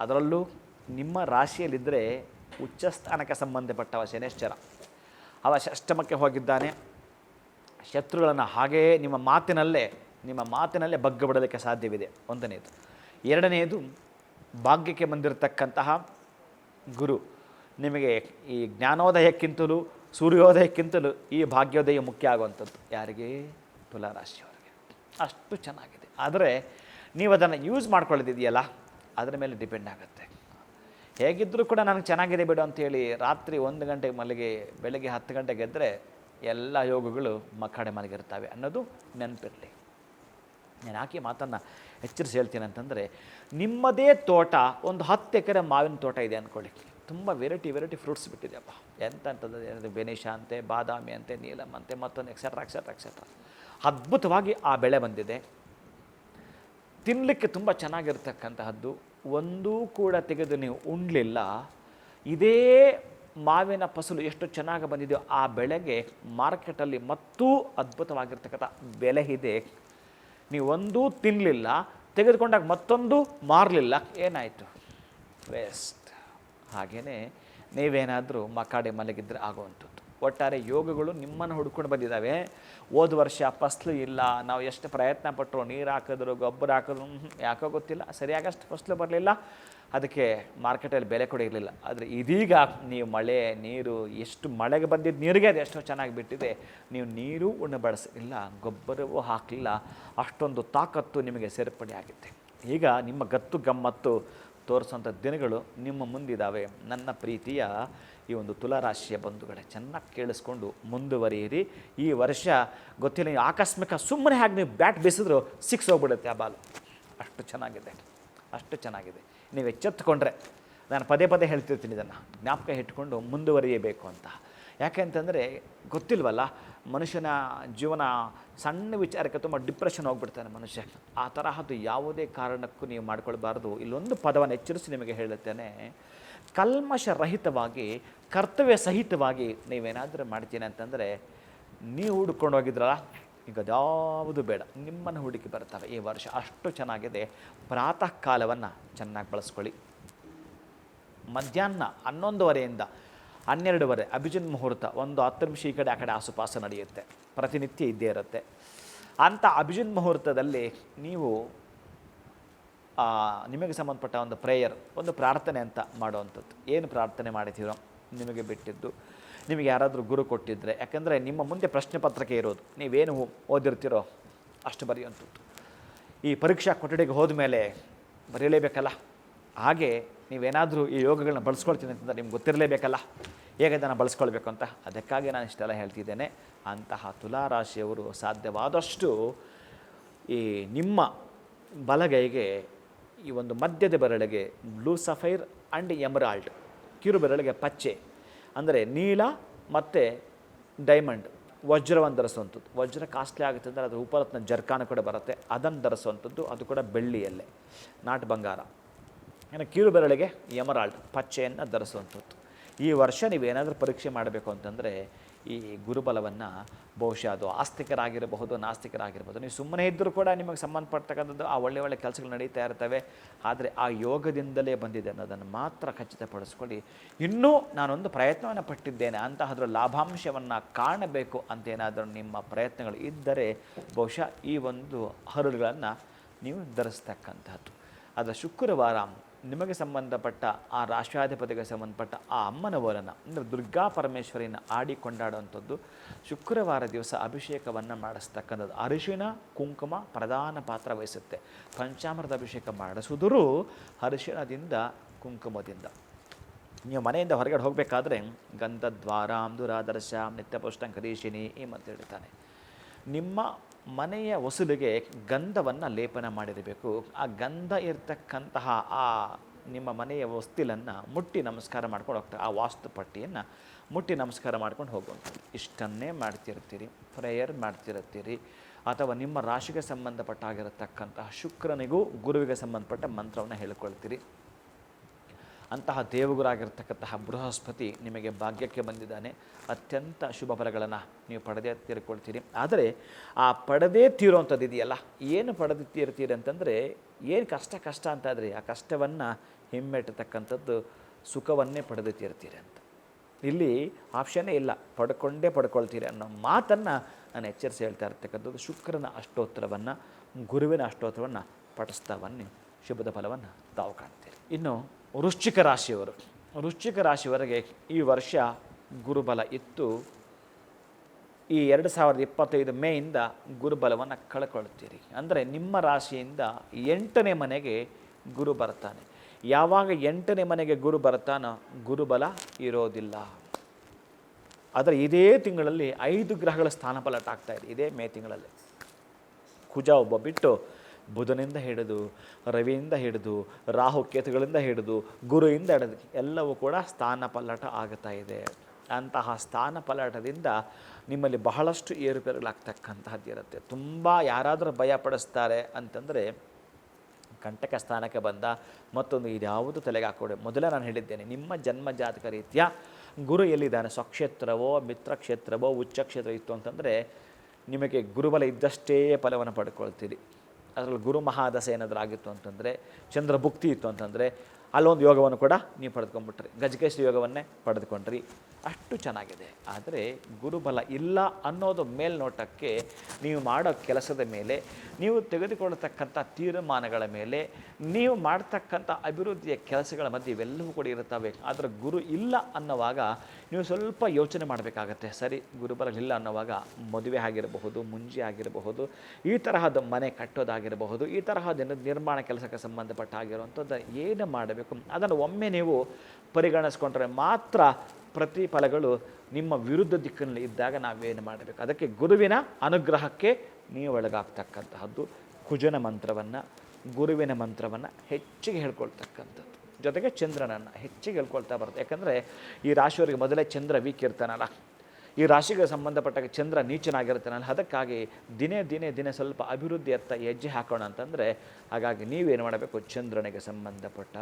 ಅದರಲ್ಲೂ ನಿಮ್ಮ ರಾಶಿಯಲ್ಲಿದ್ದರೆ ಉಚ್ಚ ಸ್ಥಾನಕ್ಕೆ ಸಂಬಂಧಪಟ್ಟವ ಶನೇಶ್ವರ. ಅವ ಅಷ್ಟಮಕ್ಕೆ ಹೋಗಿದ್ದಾನೆ. ಶತ್ರುಗಳನ್ನು ಹಾಗೆಯೇ ನಿಮ್ಮ ಮಾತಿನಲ್ಲೇ ನಿಮ್ಮ ಮಾತಿನಲ್ಲೇ ಬಗ್ಗಬಿಡಲಿಕ್ಕೆ ಸಾಧ್ಯವಿದೆ. ಒಂದನೇದು. ಎರಡನೆಯದು ಭಾಗ್ಯಕ್ಕೆ ಬಂದಿರತಕ್ಕಂತಹ ಗುರು. ನಿಮಗೆ ಈ ಜ್ಞಾನೋದಯಕ್ಕಿಂತಲೂ, ಸೂರ್ಯೋದಯಕ್ಕಿಂತಲೂ ಈ ಭಾಗ್ಯೋದಯ ಮುಖ್ಯ ಆಗುವಂಥದ್ದು ಯಾರಿಗೆ? ತುಲಾರಾಶಿಯವರಿಗೆ. ಅಷ್ಟು ಚೆನ್ನಾಗಿದೆ. ಆದರೆ, ನೀವು ಅದನ್ನು ಯೂಸ್ ಮಾಡ್ಕೊಳ್ಳೋದಿದೆಯಲ್ಲ, ಅದರ ಮೇಲೆ ಡಿಪೆಂಡ್ ಆಗುತ್ತೆ. ಹೇಗಿದ್ದರೂ ಕೂಡ ನನಗೆ ಚೆನ್ನಾಗಿದೆ ಬಿಡು ಅಂತೇಳಿ ರಾತ್ರಿ ಒಂದು ಗಂಟೆಗೆ ಮಲಗಿ ಬೆಳಗ್ಗೆ ಹತ್ತು ಗಂಟೆಗೆ ಎದ್ದರೆ ಎಲ್ಲ ಯೋಗಗಳು ಮಕ್ಕಡೆ ಮಲಗಿರ್ತವೆ ಅನ್ನೋದು ನೆನಪಿರಲಿ. ನಾನು ಯಾಕೆ ಮಾತನ್ನು ಎಚ್ಚರಿಸಿ ಹೇಳ್ತೀನಿ ಅಂತಂದರೆ, ನಿಮ್ಮದೇ ತೋಟ ಒಂದು ಹತ್ತು ಎಕರೆ ಮಾವಿನ ತೋಟ ಇದೆ ಅಂದ್ಕೊಳ್ಳಿ ತುಂಬ ವೆರೈಟಿ ವೆರೈಟಿ ಫ್ರೂಟ್ಸ್ ಬಿಟ್ಟಿದೆಯಪ್ಪ. ಎಂತ ಅಂತಂದ್ರೆ ಬೆನಿಷ ಅಂತೆ ಬಾದಾಮಿ ಅಂತೆ ನೀಲಮ್ ಅಂತೆ, ಮತ್ತೊಂದು ಎಕ್ಸೆಟ್ರಾ ಎಕ್ಸೆಟ್ರಾ ಎಕ್ಸೆಟ್ರಾ ಅದ್ಭುತವಾಗಿ ಆ ಬೆಳೆ ಬಂದಿದೆ. ತಿನ್ನಲಿಕ್ಕೆ ತುಂಬ ಚೆನ್ನಾಗಿರ್ತಕ್ಕಂತಹದ್ದು. ಒಂದೂ ಕೂಡ ತೆಗೆದು ನೀವು ಉಣ್ಲಿಲ್ಲ, ಇದೇ ಮಾವಿನ ಫಸಲು ಎಷ್ಟು ಚೆನ್ನಾಗಿ ಬಂದಿದೆಯೋ ಆ ಬೆಳೆಗೆ ಮಾರ್ಕೆಟಲ್ಲಿ ಮತ್ತೂ ಅದ್ಭುತವಾಗಿರ್ತಕ್ಕಂಥ ಬೆಲೆ ಇದೆ. ನೀವು ಒಂದೂ ತಿನ್ನಲಿಲ್ಲ ತೆಗೆದುಕೊಂಡಾಗ ಮತ್ತೊಂದು ಮಾರಲಿಲ್ಲ. ಏನಾಯಿತು? ವೇಸ್ಟ್ ಹಾಗೆಯೇ ನೀವೇನಾದರೂ ಮಕಾಡೆ ಮಲಗಿದ್ರೆ ಆಗುವಂಥದ್ದು. ಒಟ್ಟಾರೆ ಯೋಗಗಳು ನಿಮ್ಮನ್ನು ಹುಡ್ಕೊಂಡು ಬಂದಿದ್ದಾವೆ. ಹೋದ ವರ್ಷ ಫಸ್ಲು ಇಲ್ಲ, ನಾವು ಎಷ್ಟು ಪ್ರಯತ್ನ ಪಟ್ಟರು ನೀರು ಹಾಕಿದ್ರು, ಗೊಬ್ಬರ ಹಾಕಿದ್ರು ಯಾಕೋ ಗೊತ್ತಿಲ್ಲ ಸರಿಯಾಗಷ್ಟು ಫಸ್ಲು ಬರಲಿಲ್ಲ. ಅದಕ್ಕೆ ಮಾರ್ಕೆಟಲ್ಲಿ ಬೆಲೆ ಕೂಡ ಇರಲಿಲ್ಲ. ಆದರೆ ಇದೀಗ ನೀವು ಮಳೆ, ನೀರು, ಎಷ್ಟು ಮಳೆಗೆ ಬಂದಿದ್ದು ನೀರಿಗೆ ಅದು ಎಷ್ಟೋ ಚೆನ್ನಾಗಿ ಬಿಟ್ಟಿದೆ. ನೀವು ನೀರು ಉಣಬಡಿಸಲಿಲ್ಲ ಗೊಬ್ಬರವೂ ಹಾಕಲಿಲ್ಲ. ಅಷ್ಟೊಂದು ತಾಕತ್ತು ನಿಮಗೆ ಸೇರ್ಪಡೆ ಆಗಿದೆ. ಈಗ ನಿಮ್ಮ ಗತ್ತು ಗಮ್ಮತ್ತು ತೋರಿಸುವಂಥ ದಿನಗಳು ನಿಮ್ಮ ಮುಂದಿದ್ದಾವೆ ನನ್ನ ಪ್ರೀತಿಯ ಈ ಒಂದು ತುಲಾರಾಶಿಯ ಬಂಧುಗಳೇ, ಚೆನ್ನಾಗಿ ಕೇಳಿಸ್ಕೊಂಡು ಮುಂದುವರಿಯಿರಿ. ಈ ವರ್ಷ ಗೊತ್ತಿಲ್ಲ, ಆಕಸ್ಮಿಕ ಸುಮ್ಮನೆ ಹಾಗೆ ನೀವು ಬ್ಯಾಟ್ ಬೀಸಿದ್ರು ಸಿಕ್ಸ್ ಹೋಗ್ಬಿಡುತ್ತೆ ಆ ಬಾಲು. ಅಷ್ಟು ಚೆನ್ನಾಗಿದೆ. ಅಷ್ಟು ಚೆನ್ನಾಗಿದೆ. ನೀವು ಎಚ್ಚೆತ್ತುಕೊಂಡ್ರೆ ನಾನು ಪದೇ ಪದೇ ಹೇಳ್ತಿರ್ತೀನಿ ಇದನ್ನು. ಜ್ಞಾಪಕ ಇಟ್ಕೊಂಡು ಮುಂದುವರಿಯಬೇಕು ಅಂತ. ಯಾಕೆ ಅಂತಂದರೆ ಗೊತ್ತಿಲ್ವಲ್ಲ ಮನುಷ್ಯನ ಜೀವನ ಸಣ್ಣ ವಿಚಾರಕ್ಕೆ ತುಂಬ ಡಿಪ್ರೆಷನ್ ಹೋಗ್ಬಿಡ್ತಾನೆ ಮನುಷ್ಯ. ಆ ತರಹದ್ದು ಯಾವುದೇ ಕಾರಣಕ್ಕೂ ನೀವು ಮಾಡ್ಕೊಳ್ಬಾರ್ದು. ಇಲ್ಲೊಂದು ಪದವನ್ನು ಎಚ್ಚರಿಸಿ ನಿಮಗೆ ಹೇಳುತ್ತೇನೆ. ಕಲ್ಮಶರಹಿತವಾಗಿ, ಕರ್ತವ್ಯ ಸಹಿತವಾಗಿ ನೀವೇನಾದರೂ ಮಾಡ್ತೀನಿ ಅಂತಂದರೆ, ನೀವು ಹುಡ್ಕೊಂಡು ಹೋಗಿದ್ರಲ್ಲ, ಈಗ ಅದ್ಯಾವುದು ಬೇಡ. ನಿಮ್ಮನ್ನು ಹುಡುಕಿ ಬರ್ತಾರೆ ಈ ವರ್ಷ ಅಷ್ಟು ಚೆನ್ನಾಗಿದೆ. ಪ್ರಾತಃ ಕಾಲವನ್ನು ಚೆನ್ನಾಗಿ ಬಳಸ್ಕೊಳ್ಳಿ. ಮಧ್ಯಾಹ್ನ ಹನ್ನೊಂದುವರೆಯಿಂದ ಹನ್ನೆರಡುವರೆ ಅಭಿಜಿನ್ ಮುಹೂರ್ತ, ಒಂದು ಹತ್ತು ನಿಮಿಷ ಈ ಕಡೆ ಆ ಕಡೆ ಆಸುಪಾಸು ನಡೆಯುತ್ತೆ. ಪ್ರತಿನಿತ್ಯ ಇದ್ದೇ ಇರುತ್ತೆ. ಅಂಥ ಅಭಿಜಿನ್ ಮುಹೂರ್ತದಲ್ಲಿ ನೀವು ನಿಮಗೆ ಸಂಬಂಧಪಟ್ಟ ಒಂದು ಪ್ರೇಯರ್, ಒಂದು ಪ್ರಾರ್ಥನೆ ಅಂತ ಮಾಡುವಂಥದ್ದು. ಏನು ಪ್ರಾರ್ಥನೆ ಮಾಡಿದ್ದೀರೋ ನಿಮಗೆ ಬಿಟ್ಟಿದ್ದು. ನಿಮಗೆ ಯಾರಾದರೂ ಗುರು ಕೊಟ್ಟಿದ್ದರೆ ಯಾಕಂದರೆ ನಿಮ್ಮ ಮುಂದೆ ಪ್ರಶ್ನೆ ಪತ್ರಿಕೆ ಇರೋದು. ನೀವೇನು ಓದಿರ್ತೀರೋ ಅಷ್ಟು ಬರೆಯುವಂಥದ್ದು. ಈ ಪರೀಕ್ಷಾ ಕೊಠಡಿಗೆ ಹೋದ ಮೇಲೆ ಬರೆಯಲೇಬೇಕಲ್ಲ? ಹಾಗೆ ನೀವೇನಾದರೂ ಈ ಯೋಗಗಳನ್ನ ಬಳಸ್ಕೊಳ್ತೀನಿ ಅಂತಂದರೆ ನಿಮ್ಗೆ ಗೊತ್ತಿರಲೇಬೇಕಲ್ಲ? ಹೇಗೆ ಅದನ್ನು ಬಳಸ್ಕೊಳ್ಬೇಕು ಅಂತ? ಅದಕ್ಕಾಗಿ ನಾನು ಇಷ್ಟೆಲ್ಲ ಹೇಳ್ತಿದ್ದೇನೆ. ಅಂತಹ ತುಲಾರಾಶಿಯವರು ಸಾಧ್ಯವಾದಷ್ಟು ಈ ನಿಮ್ಮ ಬಲಗೈಗೆ ಈ ಒಂದು ಮಧ್ಯದ ಬೆರಳಿಗೆ ಬ್ಲೂ ಸಫೈರ್ ಆ್ಯಂಡ್ ಎಮರಾಲ್ಡ್ ಕಿರು ಬೆರಳಿಗೆ ಪಚ್ಚೆ. ಅಂದರೆ ನೀಲ ಮತ್ತು ಡೈಮಂಡ್, ವಜ್ರವನ್ನು ಧರಿಸುವಂಥದ್ದು. ವಜ್ರ ಕಾಸ್ಟ್ಲಿ ಆಗುತ್ತೆ ಅಂದರೆ ಅದರ ಉಪರತ್ನ ಜರ್ಕಾನ ಕೂಡ ಬರುತ್ತೆ. ಅದನ್ನು ಧರಿಸುವಂಥದ್ದು, ಅದು ಕೂಡ ಬೆಳ್ಳಿಯಲ್ಲೇ. ನಾಟ್ ಬಂಗಾರ. ಇನ್ನು ಕಿರು ಬೆರಳಿಗೆ ಎಮರಾಲ್ಡ್ ಪಚ್ಚೆಯನ್ನು ಧರಿಸುವಂಥದ್ದು. ಈ ವರ್ಷ ನೀವೇನಾದರೂ ಪರೀಕ್ಷೆ ಮಾಡಬೇಕು ಅಂತಂದರೆ ಈ ಗುರುಬಲವನ್ನು ಬಹುಶಃ ಅದು ಆಸ್ತಿಕರಾಗಿರಬಹುದು ನಾಸ್ತಿಕರಾಗಿರ್ಬೋದು ನೀವು ಸುಮ್ಮನೆ ಇದ್ದರೂ ಕೂಡ ನಿಮಗೆ ಸಂಬಂಧಪಟ್ಟಕ್ಕಂಥದ್ದು ಆ ಒಳ್ಳೆ ಒಳ್ಳೆ ಕೆಲಸಗಳು ನಡೀತಾ ಇರ್ತವೆ. ಆದರೆ ಆ ಯೋಗದಿಂದಲೇ ಬಂದಿದೆ ಅನ್ನೋದನ್ನು ಮಾತ್ರ ಖಚಿತಪಡಿಸ್ಕೊಳ್ಳಿ. ಇನ್ನೂ ನಾನೊಂದು ಪ್ರಯತ್ನವನ್ನು ಪಟ್ಟಿದ್ದೇನೆ. ಅಂತಹದ್ರ ಲಾಭಾಂಶವನ್ನು ಕಾಣಬೇಕು ಅಂತೇನಾದರೂ ನಿಮ್ಮ ಪ್ರಯತ್ನಗಳು ಇದ್ದರೆ ಬಹುಶಃ ಈ ಒಂದು ಹರಳುಗಳನ್ನು ನೀವು ಧರಿಸ್ತಕ್ಕಂಥದ್ದು. ಅದರ ಶುಕ್ರವಾರ ನಿಮಗೆ ಸಂಬಂಧಪಟ್ಟ, ಆ ರಾಷ್ಟ್ರಾಧಿಪತಿಗೆ ಸಂಬಂಧಪಟ್ಟ ಆ ಅಮ್ಮನವರನ್ನು ಅಂದರೆ ದುರ್ಗಾ ಪರಮೇಶ್ವರಿನ ಆಡಿ ಕೊಂಡಾಡುವಂಥದ್ದು ಶುಕ್ರವಾರ ದಿವಸ ಅಭಿಷೇಕವನ್ನು ಮಾಡಿಸ್ತಕ್ಕಂಥದ್ದು. ಅರಿಶಿನ ಕುಂಕುಮ ಪ್ರಧಾನ ಪಾತ್ರ ವಹಿಸುತ್ತೆ. ಪಂಚಾಮೃತ ಅಭಿಷೇಕ ಮಾಡಿಸಿದರೂ ಅರಿಶಿನದಿಂದ ಕುಂಕುಮದಿಂದ. ನೀವು ಮನೆಯಿಂದ ಹೊರಗಡೆ ಹೋಗಬೇಕಾದ್ರೆ ಗಂಧದ್ವಾರಾಂ ದುರಾದರ್ಶಾಂ ನಿತ್ಯಪುಷ್ಟಂ ಕರೀಶಿನಿ ಅಂತ ಹೇಳ್ತಾನೆ. ನಿಮ್ಮ ಮನೆಯ ಹೊಸಲಿಗೆ ಗಂಧವನ್ನು ಲೇಪನ ಮಾಡಿರಬೇಕು. ಆ ಗಂಧ ಇರತಕ್ಕಂತಹ ಆ ನಿಮ್ಮ ಮನೆಯ ವಸ್ತಿಲನ್ನು ಮುಟ್ಟಿ ನಮಸ್ಕಾರ ಮಾಡ್ಕೊಂಡು ಹೋಗ್ತಾರೆ ಆ ವಾಸ್ತು ಪಟ್ಟಿಯನ್ನು ಮುಟ್ಟಿ ನಮಸ್ಕಾರ ಮಾಡ್ಕೊಂಡು ಹೋಗುವಂಥದ್ದು ಇಷ್ಟನ್ನೇ ಮಾಡ್ತಿರ್ತೀರಿ ಪ್ರೇಯರ್ ಮಾಡ್ತಿರ್ತೀರಿ ಅಥವಾ ನಿಮ್ಮ ರಾಶಿಗೆ ಸಂಬಂಧಪಟ್ಟಾಗಿರತಕ್ಕಂತಹ ಶುಕ್ರನಿಗೂ ಗುರುವಿಗೆ ಸಂಬಂಧಪಟ್ಟ ಮಂತ್ರವನ್ನು ಹೇಳಿಕೊಳ್ತೀರಿ. ಅಂತಹ ದೇವಗುರಾಗಿರ್ತಕ್ಕಂತಹ ಬೃಹಸ್ಪತಿ ನಿಮಗೆ ಭಾಗ್ಯಕ್ಕೆ ಬಂದಿದ್ದಾನೆ. ಅತ್ಯಂತ ಶುಭ ಫಲಗಳನ್ನು ನೀವು ಪಡೆದೇ ತೀರ್ಕೊಳ್ತೀರಿ. ಆದರೆ ಆ ಪಡೆದೇ ತೀರೋವಂಥದ್ದು ಇದೆಯಲ್ಲ? ಏನು ಪಡೆದು ತೀರ್ತೀರಿ ಅಂತಂದರೆ ಏನು ಕಷ್ಟ ಕಷ್ಟ ಅಂತಾದರೆ ಆ ಕಷ್ಟವನ್ನು ಹಿಮ್ಮೆಟ್ಟತಕ್ಕಂಥದ್ದು ಸುಖವನ್ನೇ ಪಡೆದು ತೀರ್ತೀರಿ ಅಂತ. ಇಲ್ಲಿ ಆಪ್ಷನ್ನೇ ಇಲ್ಲ. ಪಡ್ಕೊಂಡೇ ಪಡ್ಕೊಳ್ತೀರಿ ಅನ್ನೋ ಮಾತನ್ನು ನಾನು ಎಚ್ಚರಿಸಿ ಹೇಳ್ತಾ ಇರ್ತಕ್ಕಂಥದ್ದು ಶುಕ್ರನ ಅಷ್ಟೋತ್ತರವನ್ನು, ಗುರುವಿನ ಅಷ್ಟೋತ್ತರವನ್ನು ಪಠಿಸ್ತಾ ಬನ್ನಿ. ಶುಭದ ಫಲವನ್ನು ತಾವು ಕಾಣ್ತೀರಿ. ಇನ್ನು ವೃಶ್ಚಿಕ ರಾಶಿಯವರು. ವೃಶ್ಚಿಕ ರಾಶಿಯವರಿಗೆ ಈ ವರ್ಷ ಗುರುಬಲ ಇತ್ತು. ಈ ಎರಡು ಸಾವಿರದ ಇಪ್ಪತ್ತೈದು ಮೇಯಿಂದ ಗುರುಬಲವನ್ನು ಕಳ್ಕೊಳ್ತೀರಿ ಅಂದರೆ ನಿಮ್ಮ ರಾಶಿಯಿಂದ ಎಂಟನೇ ಮನೆಗೆ ಗುರು ಬರ್ತಾನೆ ಯಾವಾಗ ಎಂಟನೇ ಮನೆಗೆ ಗುರು ಬರ್ತಾನೋ ಗುರುಬಲ ಇರೋದಿಲ್ಲ. ಆದರೆ ಇದೇ ತಿಂಗಳಲ್ಲಿ ಐದು ಗ್ರಹಗಳ ಸ್ಥಾನಪಲಟ ಆಗ್ತಾ ಇದೆ. ಇದೇ ಮೇ ತಿಂಗಳಲ್ಲಿ. ಕುಜ ಒಬ್ಬ ಬಿಟ್ಟು ಬುಧನಿಂದ ಹಿಡಿದು, ರವಿಯಿಂದ ಹಿಡಿದು, ರಾಹು ಕೇತುಗಳಿಂದ ಹಿಡಿದು ಗುರುವಿಂದ ಹಿಡಿದು ಎಲ್ಲವೂ ಕೂಡ ಸ್ಥಾನ ಪಲ್ಲಟ ಆಗ್ತಾ ಇದೆ. ಅಂತಹ ಸ್ಥಾನ ಪಲ್ಲಟದಿಂದ ನಿಮ್ಮಲ್ಲಿ ಬಹಳಷ್ಟು ಏರುಪೇರುಗಳಾಗ್ತಕ್ಕಂತಹದ್ದಿರುತ್ತೆ ತುಂಬ ಯಾರಾದರೂ ಭಯಪಡಿಸ್ತಾರೆ ಅಂತಂದರೆ, ಕಂಟಕ ಸ್ಥಾನಕ್ಕೆ ಬಂದ ಮತ್ತೊಂದು ಇದ್ಯಾವುದು ತಲೆಗೆ ಹಾಕೊಡೆ ಮೊದಲೇ ನಾನು ಹೇಳಿದ್ದೇನೆ, ನಿಮ್ಮ ಜನ್ಮ ಜಾತಕ ರೀತಿಯ ಗುರು ಎಲ್ಲಿದ್ದಾನೆ? ಸ್ವಕ್ಷೇತ್ರವೋ, ಮಿತ್ರಕ್ಷೇತ್ರವೋ ಉಚ್ಚಕ್ಷೇತ್ರ ಇತ್ತು ಅಂತಂದರೆ, ನಿಮಗೆ ಗುರುಬಲ ಇದ್ದಷ್ಟೇ ಫಲವನ್ನು ಪಡ್ಕೊಳ್ತೀರಿ. ಅದರಲ್ಲಿ ಗುರು ಮಹಾದಸೆ ಏನಾದರೂ ಆಗಿತ್ತು ಅಂತಂದರೆ ಚಂದ್ರಭುಕ್ತಿ ಇತ್ತು ಅಂತಂದರೆ, ಅಲ್ಲೊಂದು ಯೋಗವನ್ನು ಕೂಡ ನೀವು ಪಡೆದುಕೊಂಡ್ಬಿಟ್ರಿ. ಗಜಕೇಶ್ವರಿ ಯೋಗವನ್ನೇ ಪಡೆದುಕೊಂಡ್ರಿ. ಅಷ್ಟು ಚೆನ್ನಾಗಿದೆ. ಆದರೆ ಗುರುಬಲ ಇಲ್ಲ ಅನ್ನೋದು ಮೇಲ್ನೋಟಕ್ಕೆ ನೀವು ಮಾಡೋ ಕೆಲಸದ ಮೇಲೆ, ನೀವು ತೆಗೆದುಕೊಳ್ಳತಕ್ಕಂಥ ತೀರ್ಮಾನಗಳ ಮೇಲೆ, ನೀವು ಮಾಡ್ತಕ್ಕಂಥ ಅಭಿವೃದ್ಧಿಯ ಕೆಲಸಗಳ ಮಧ್ಯೆ ಇವೆಲ್ಲವೂ ಕೂಡ ಇರುತ್ತವೆ. ಆದರೆ ಗುರು ಇಲ್ಲ ಅನ್ನೋವಾಗ ನೀವು ಸ್ವಲ್ಪ ಯೋಚನೆ ಮಾಡಬೇಕಾಗತ್ತೆ, ಸರಿ, ಗುರು ಬರಲಿಲ್ಲ ಅನ್ನೋವಾಗ ಮದುವೆ ಆಗಿರಬಹುದು, ಮುಂಜಿ ಆಗಿರಬಹುದು, ಈ ತರಹದ ಮನೆ ಕಟ್ಟೋದಾಗಿರಬಹುದು, ಈ ತರಹದ ನಿರ್ಮಾಣ ಕೆಲಸಕ್ಕೆ ಸಂಬಂಧಪಟ್ಟ ಆಗಿರುವಂಥದ್ದು ಏನು ಮಾಡಬೇಕು? ಅದನ್ನು ಒಮ್ಮೆ ನೀವು ಪರಿಗಣಿಸ್ಕೊಂಡ್ರೆ ಮಾತ್ರ ಪ್ರತಿಫಲಗಳು ನಿಮ್ಮ ವಿರುದ್ಧ ದಿಕ್ಕಿನಲ್ಲಿ ಇದ್ದಾಗ ನಾವೇನು ಮಾಡಬೇಕು? ಅದಕ್ಕೆ ಗುರುವಿನ ಅನುಗ್ರಹಕ್ಕೆ ನೀವು ಒಳಗಾಗ್ತಕ್ಕಂತಹದ್ದು. ಕುಜನ ಮಂತ್ರವನ್ನು, ಗುರುವಿನ ಮಂತ್ರವನ್ನು ಹೆಚ್ಚಿಗೆ ಹೇಳ್ಕೊಳ್ತಕ್ಕಂಥದ್ದು. ಜೊತೆಗೆ ಚಂದ್ರನನ್ನು ಹೆಚ್ಚಿಗೆ ಹೇಳ್ಕೊಳ್ತಾ ಬರುತ್ತೆ. ಯಾಕಂದರೆ ಈ ರಾಶಿಯವರಿಗೆ ಮೊದಲೇ ಚಂದ್ರ ವೀಕ್ ಇರ್ತಾನಲ್ಲ. ಈ ರಾಶಿಗೆ ಸಂಬಂಧಪಟ್ಟಾಗ ಚಂದ್ರ ನೀಚನಾಗಿರ್ತಾನಲ್ಲ. ಅದಕ್ಕಾಗಿ ದಿನೇ ದಿನೇ ದಿನೇ ಸ್ವಲ್ಪ ಅಭಿವೃದ್ಧಿಯತ್ತ ಹೆಜ್ಜೆ ಹಾಕೋಣ ಅಂತಂದರೆ ಹಾಗಾಗಿ ನೀವೇನು ಮಾಡಬೇಕು? ಚಂದ್ರನಿಗೆ ಸಂಬಂಧಪಟ್ಟ,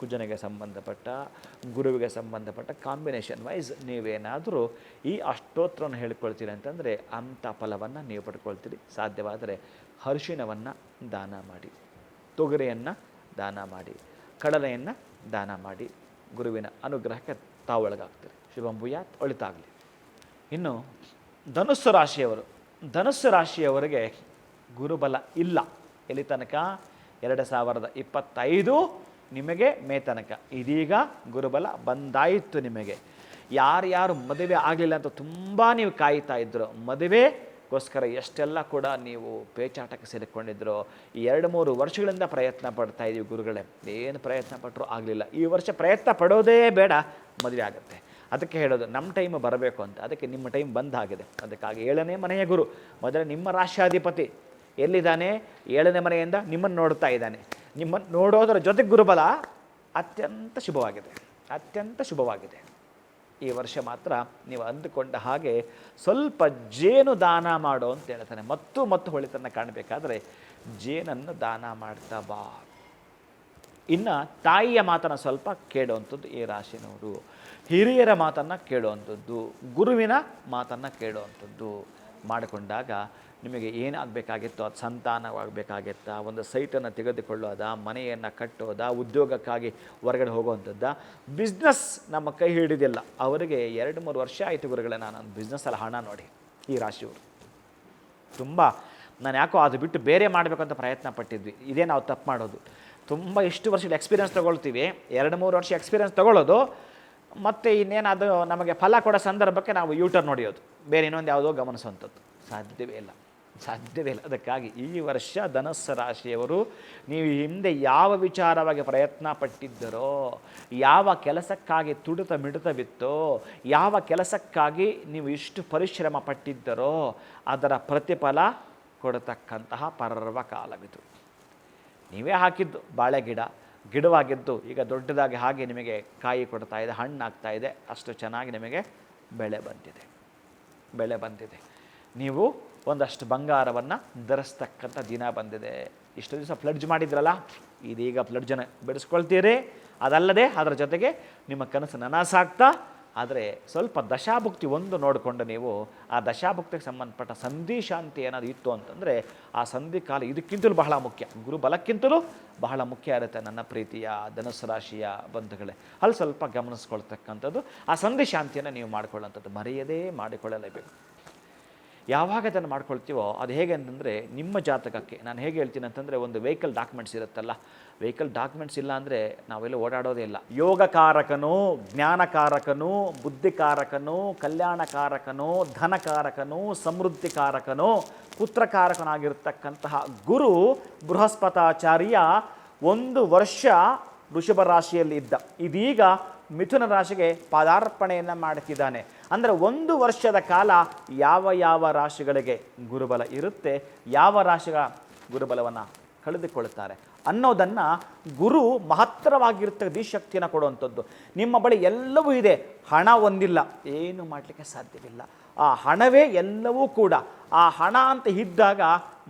ಕುಜನಿಗೆ ಸಂಬಂಧಪಟ್ಟ, ಗುರುವಿಗೆ ಸಂಬಂಧಪಟ್ಟ ಕಾಂಬಿನೇಷನ್ ವೈಸ್ ನೀವೇನಾದರೂ ಈ ಅಷ್ಟೋತ್ರವನ್ನು ಹೇಳ್ಕೊಳ್ತೀರಿ ಅಂತಂದರೆ ಅಂಥ ಫಲವನ್ನು ನೀವು ಪಡ್ಕೊಳ್ತೀರಿ. ಸಾಧ್ಯವಾದರೆ ಅರಿಶಿಣವನ್ನು ದಾನ ಮಾಡಿ, ತೊಗರಿಯನ್ನು ದಾನ ಮಾಡಿ. ಕಡಲೆಯನ್ನು ದಾನ ಮಾಡಿ ಗುರುವಿನ ಅನುಗ್ರಹಕ್ಕೆ ತಾವೊಳಗಾಗ್ತೀರಿ ಶುಭಂಭುಯಾತ್ ಒಳಿತಾಗಲಿ. ಇನ್ನು ಧನುಸ್ಸು ರಾಶಿಯವರು, ಧನುಸ್ಸು ರಾಶಿಯವರಿಗೆ ಗುರುಬಲ ಇಲ್ಲ. ಎಲ್ಲಿ ತನಕ? ಎರಡು ಸಾವಿರದ ಇಪ್ಪತ್ತೈದು ನಿಮಗೆ ಮೇ ತನಕ. ಇದೀಗ ಗುರುಬಲ ಬಂದಾಯಿತು ನಿಮಗೆ. ಯಾರ್ಯಾರು ಮದುವೆ ಆಗಲಿಲ್ಲ ಅಂತ ತುಂಬ ನೀವು ಕಾಯ್ತಾ ಇದ್ರು ಮದುವೆಗೋಸ್ಕರ ಎಷ್ಟೆಲ್ಲ ಕೂಡ ನೀವು ಪೇಚಾಟಕ್ಕೆ ಸೇರಿಕೊಂಡಿದ್ರು, ಈ ಎರಡು ಮೂರು ವರ್ಷಗಳಿಂದ ಪ್ರಯತ್ನ ಪಡ್ತಾ ಇದ್ದೀವಿ ಗುರುಗಳೇ. ಏನು ಪ್ರಯತ್ನ ಪಟ್ಟರೂ ಆಗಲಿಲ್ಲ. ಈ ವರ್ಷ ಪ್ರಯತ್ನ ಪಡೋದೇ ಬೇಡ, ಮದುವೆ ಆಗುತ್ತೆ. ಅದಕ್ಕೆ ಹೇಳೋದು, ನಮ್ಮ ಟೈಮ್ ಬರಬೇಕು ಅಂತ. ಅದಕ್ಕೆ ನಿಮ್ಮ ಟೈಮ್ ಬಂದಾಗಿದೆ. ಅದಕ್ಕಾಗಿ ಏಳನೇ ಮನೆಯ ಗುರು, ಮೊದಲೇ ನಿಮ್ಮ ರಾಷ್ಟ್ರಾಧಿಪತಿ ಎಲ್ಲಿದ್ದಾನೆ? ಏಳನೇ ಮನೆಯಿಂದ ನಿಮ್ಮನ್ನು ನೋಡ್ತಾ ಇದ್ದಾನೆ. ನಿಮ್ಮನ್ನು ನೋಡೋದರ ಜೊತೆಗೆ ಗುರುಬಲ ಅತ್ಯಂತ ಶುಭವಾಗಿದೆ. ಅತ್ಯಂತ ಶುಭವಾಗಿದೆ. ಈ ವರ್ಷ ಮಾತ್ರ ನೀವು ಅಂದುಕೊಂಡ ಹಾಗೆ ಸ್ವಲ್ಪ ಜೇನು ದಾನ ಮಾಡು ಅಂತ ಹೇಳ್ತಾನೆ. ಮತ್ತು ಮತ್ತು ಹೊಳಿತನ್ನು ಕಾಣಬೇಕಾದ್ರೆ ಜೇನನ್ನು ದಾನ ಮಾಡ್ತಾ ಬಾ. ಇನ್ನು ತಾಯಿಯ ಮಾತನ್ನು ಸ್ವಲ್ಪ ಕೇಳುವಂಥದ್ದು ಈ ರಾಶಿನವರು. ಹಿರಿಯರ ಮಾತನ್ನು ಕೇಳುವಂಥದ್ದು ಗುರುವಿನ ಮಾತನ್ನು ಕೇಳುವಂಥದ್ದು ಮಾಡಿಕೊಂಡಾಗ ನಿಮಗೆ ಏನಾಗಬೇಕಾಗಿತ್ತು ಅದು ಸಂತಾನವಾಗಬೇಕಾಗಿತ್ತ, ಒಂದು ಸೈಟನ್ನು ತೆಗೆದುಕೊಳ್ಳೋದ, ಮನೆಯನ್ನು ಕಟ್ಟೋದ, ಉದ್ಯೋಗಕ್ಕಾಗಿ ಹೊರಗಡೆ ಹೋಗುವಂಥದ್ದ. ಬಿಸ್ನೆಸ್ ನಮ್ಮ ಕೈ ಹಿಡಿದಿಲ್ಲ. ಅವರಿಗೆ ಎರಡು ಮೂರು ವರ್ಷ ಆಯಿತು ಗುರುಗಳೇ, ನಾನು ಬಿಸ್ನೆಸ್ಸಲ್ಲಿ ಹಣ ನೋಡಿ, ಈ ರಾಶಿಯವರು. ತುಂಬ ನಾನು ಯಾಕೋ ಅದು ಬಿಟ್ಟು ಬೇರೆ ಮಾಡಬೇಕು ಅಂತ ಪ್ರಯತ್ನ ಪಟ್ಟಿದ್ವಿ. ಇದೇ ನಾವು ತಪ್ಪು ಮಾಡೋದು. ತುಂಬ ಇಷ್ಟು ವರ್ಷದ ಎಕ್ಸ್ಪೀರಿಯನ್ಸ್ ತೊಗೊಳ್ತೀವಿ. ಎರಡು ಮೂರು ವರ್ಷ ಎಕ್ಸ್ಪೀರಿಯನ್ಸ್ ತೊಗೊಳ್ಳೋದು. ಮತ್ತು ಇನ್ನೇನು ಅದು ನಮಗೆ ಫಲ ಕೊಡೋ ಸಂದರ್ಭಕ್ಕೆ ನಾವು ಯೂಟರ್ ನೋಡಿಯೋದು ಬೇರೆ ಇನ್ನೊಂದು ಯಾವುದೋ ಗಮನಿಸುವಂಥದ್ದು. ಸಾಧ್ಯವೇ ಇಲ್ಲ. ಸಾಧ್ಯವೇ ಇಲ್ಲ. ಅದಕ್ಕಾಗಿ ಈ ವರ್ಷ ಧನಸ್ಸು ರಾಶಿಯವರು ನೀವು ಹಿಂದೆ ಯಾವ ವಿಚಾರವಾಗಿ ಪ್ರಯತ್ನ ಪಟ್ಟಿದ್ದರೋ, ಯಾವ ಕೆಲಸಕ್ಕಾಗಿ ತುಡಿತ ಮಿಡಿತವಿತ್ತೋ ಯಾವ ಕೆಲಸಕ್ಕಾಗಿ ನೀವು ಇಷ್ಟು ಪರಿಶ್ರಮ ಪಟ್ಟಿದ್ದರೋ, ಅದರ ಪ್ರತಿಫಲ ಕೊಡತಕ್ಕಂತಹ ಪರ್ವ ಕಾಲವಿದು. ನೀವೇ ಹಾಕಿದ್ದು ಬಾಳೆ ಗಿಡ, ಗಿಡವಾಗಿದ್ದು ಈಗ ದೊಡ್ಡದಾಗಿ ಹಾಗೆ ನಿಮಗೆ ಕಾಯಿ ಕೊಡ್ತಾ ಇದೆ, ಹಣ್ಣು ಆಗ್ತಾ ಇದೆ, ಅಷ್ಟು ಚೆನ್ನಾಗಿ ನಿಮಗೆ ಬೆಳೆ ಬಂದಿದೆ. ಬೆಳೆ ಬಂದಿದೆ. ನೀವು ಒಂದಷ್ಟು ಬಂಗಾರವನ್ನು ಧರಿಸ್ತಕ್ಕಂಥ ದಿನ ಬಂದಿದೆ. ಇಷ್ಟು ದಿವಸ ಫ್ಲಡ್ಜ್ ಮಾಡಿದ್ರಲ್ಲ, ಇದೀಗ ಫ್ಲಡ್ಜನ್ನು ಬಿಡಿಸ್ಕೊಳ್ತೀರಿ. ಅದಲ್ಲದೆ ಅದರ ಜೊತೆಗೆ ನಿಮ್ಮ ಕನಸು ನನಸಾಗ್ತಾ, ಆದರೆ ಸ್ವಲ್ಪ ದಶಾಭುಕ್ತಿ ಒಂದು ನೋಡಿಕೊಂಡು ನೀವು ಆ ದಶಾಭುಕ್ತಿಗೆ ಸಂಬಂಧಪಟ್ಟ ಸಂಧಿ ಶಾಂತಿ ಏನಾದರೂ ಇತ್ತು ಅಂತಂದರೆ ಆ ಸಂಧಿ ಕಾಲ ಇದಕ್ಕಿಂತಲೂ ಬಹಳ ಮುಖ್ಯ. ಗುರು ಬಲಕ್ಕಿಂತಲೂ ಬಹಳ ಮುಖ್ಯ ಇರುತ್ತೆ ನನ್ನ ಪ್ರೀತಿಯ ಧನುಸ್ಸು ರಾಶಿಯ ಬಂಧುಗಳೇ. ಅಲ್ಲಿ ಸ್ವಲ್ಪ ಗಮನಿಸ್ಕೊಳ್ತಕ್ಕಂಥದ್ದು ಆ ಸಂಧಿ ಶಾಂತಿಯನ್ನು ನೀವು ಮಾಡಿಕೊಳ್ಳುವಂಥದ್ದು. ಮರೆಯದೇ ಮಾಡಿಕೊಳ್ಳಲೇಬೇಕು. ಯಾವಾಗ ಅದನ್ನು ಮಾಡ್ಕೊಳ್ತೀವೋ, ಅದು ಹೇಗೆ ಅಂತಂದರೆ ನಿಮ್ಮ ಜಾತಕಕ್ಕೆ. ನಾನು ಹೇಗೆ ಹೇಳ್ತೀನಿ ಅಂತಂದರೆ ಒಂದು ವೆಹಿಕಲ್ ಡಾಕ್ಯುಮೆಂಟ್ಸ್ ಇರುತ್ತಲ್ಲ ವೆಹಿಕಲ್ ಡಾಕ್ಯುಮೆಂಟ್ಸ್ ಇಲ್ಲ ಅಂದರೆ ನಾವೆಲ್ಲ ಓಡಾಡೋದೇ ಇಲ್ಲ. ಯೋಗಕಾರಕನು, ಜ್ಞಾನಕಾರಕನು, ಬುದ್ಧಿಕಾರಕನು, ಕಲ್ಯಾಣಕಾರಕನು, ಧನಕಾರಕನು, ಸಮೃದ್ಧಿಕಾರಕನು, ಪುತ್ರಕಾರಕನಾಗಿರ್ತಕ್ಕಂತಹ ಗುರು ಬೃಹಸ್ಪತಾಚಾರ್ಯ ಒಂದು ವರ್ಷ ವೃಷಭ ರಾಶಿಯಲ್ಲಿ ಇದ್ದ. ಇದೀಗ ಮಿಥುನ ರಾಶಿಗೆ ಪಾದಾರ್ಪಣೆಯನ್ನು ಮಾಡುತ್ತಿದ್ದಾನೆ ಅಂದರೆ ಒಂದು ವರ್ಷದ ಕಾಲ ಯಾವ ಯಾವ ರಾಶಿಗಳಿಗೆ ಗುರುಬಲ ಇರುತ್ತೆ, ಯಾವ ರಾಶಿಗಳ ಗುರುಬಲವನ್ನು ಕಳೆದುಕೊಳ್ಳುತ್ತಾರೆ ಅನ್ನೋದನ್ನು ಗುರು ಮಹತ್ತರವಾಗಿರುತ್ತೆ ದಿಶಕ್ತಿಯನ್ನು ಕೊಡುವಂಥದ್ದು. ನಿಮ್ಮ ಬಳಿ ಎಲ್ಲವೂ ಇದೆ, ಹಣ ಒಂದಿಲ್ಲ, ಏನು ಮಾಡಲಿಕ್ಕೆ ಸಾಧ್ಯವಿಲ್ಲ. ಆ ಹಣವೇ ಎಲ್ಲವೂ ಕೂಡ, ಆ ಹಣ ಅಂತ ಇದ್ದಾಗ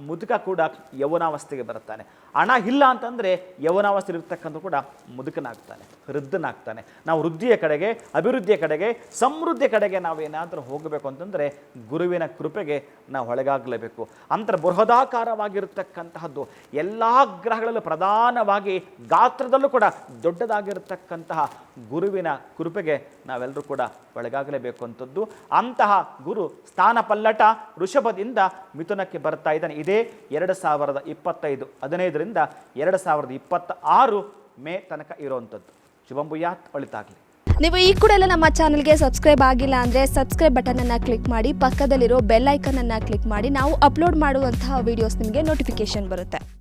ಮುದುಕ ಕೂಡ ಯೌವನಾವಸ್ಥೆಗೆ ಬರುತ್ತಾನೆ. ಹಣ ಇಲ್ಲ ಅಂತಂದರೆ ಯವನಾವಸ್ಥೆಯಲ್ಲಿರ್ತಕ್ಕಂಥ ಕೂಡ ಮುದುಕನಾಗ್ತಾನೆ, ವೃದ್ಧನಾಗ್ತಾನೆ. ನಾವು ವೃದ್ಧಿಯ ಕಡೆಗೆ, ಅಭಿವೃದ್ಧಿಯ ಕಡೆಗೆ, ಸಮೃದ್ಧಿಯ ಕಡೆಗೆ ನಾವೇನಾದರೂ ಹೋಗಬೇಕು ಅಂತಂದರೆ ಗುರುವಿನ ಕೃಪೆಗೆ ನಾವು ಒಳಗಾಗಲೇಬೇಕು. ಅಂತರ ಬೃಹದಾಕಾರವಾಗಿರತಕ್ಕಂತಹದ್ದು ಎಲ್ಲ ಗ್ರಹಗಳಲ್ಲೂ ಪ್ರಧಾನವಾಗಿ ಗಾತ್ರದಲ್ಲೂ ಕೂಡ ದೊಡ್ಡದಾಗಿರತಕ್ಕಂತಹ ಗುರುವಿನ ಕೃಪೆಗೆ ನಾವೆಲ್ಲರೂ ಕೂಡ ಒಳಗಾಗಲೇಬೇಕು ಅಂತದ್ದು. ಅಂತಹ ಗುರು ಸ್ಥಾನ ಪಲ್ಲಟ ಋಷಭದಿಂದ ಮಿಥುನಕ್ಕೆ ಬರ್ತಾ ಇದ್ದಾನೆ. ಇದೇ ಎರಡು ಸಾವಿರದ ಇಪ್ಪತ್ತೈದು, ಹದಿನೈದರಿಂದ ಎರಡು ಸಾವಿರದ ಇಪ್ಪತ್ತ ಆರು ಮೇ ತನಕ ಇರುವಂಥದ್ದು. ಶುಭಂಬುಯಾತ್ ಒಳಿತಾಗಲಿ. ನೀವು ಈ ಕೂಡ ಎಲ್ಲ ನಮ್ಮ ಚಾನಲ್ಗೆ ಸಬ್ಸ್ಕ್ರೈಬ್ ಆಗಿಲ್ಲ ಅಂದರೆ ಸಬ್ಸ್ಕ್ರೈಬ್ ಬಟನನ್ನು ಕ್ಲಿಕ್ ಮಾಡಿ, ಪಕ್ಕದಲ್ಲಿರೋ ಬೆಲ್ ಐಕನನ್ನು ಕ್ಲಿಕ್ ಮಾಡಿ, ನಾವು ಅಪ್ಲೋಡ್ ಮಾಡುವಂತಹ ವೀಡಿಯೋಸ್ ನಿಮಗೆ ನೋಟಿಫಿಕೇಶನ್ ಬರುತ್ತೆ.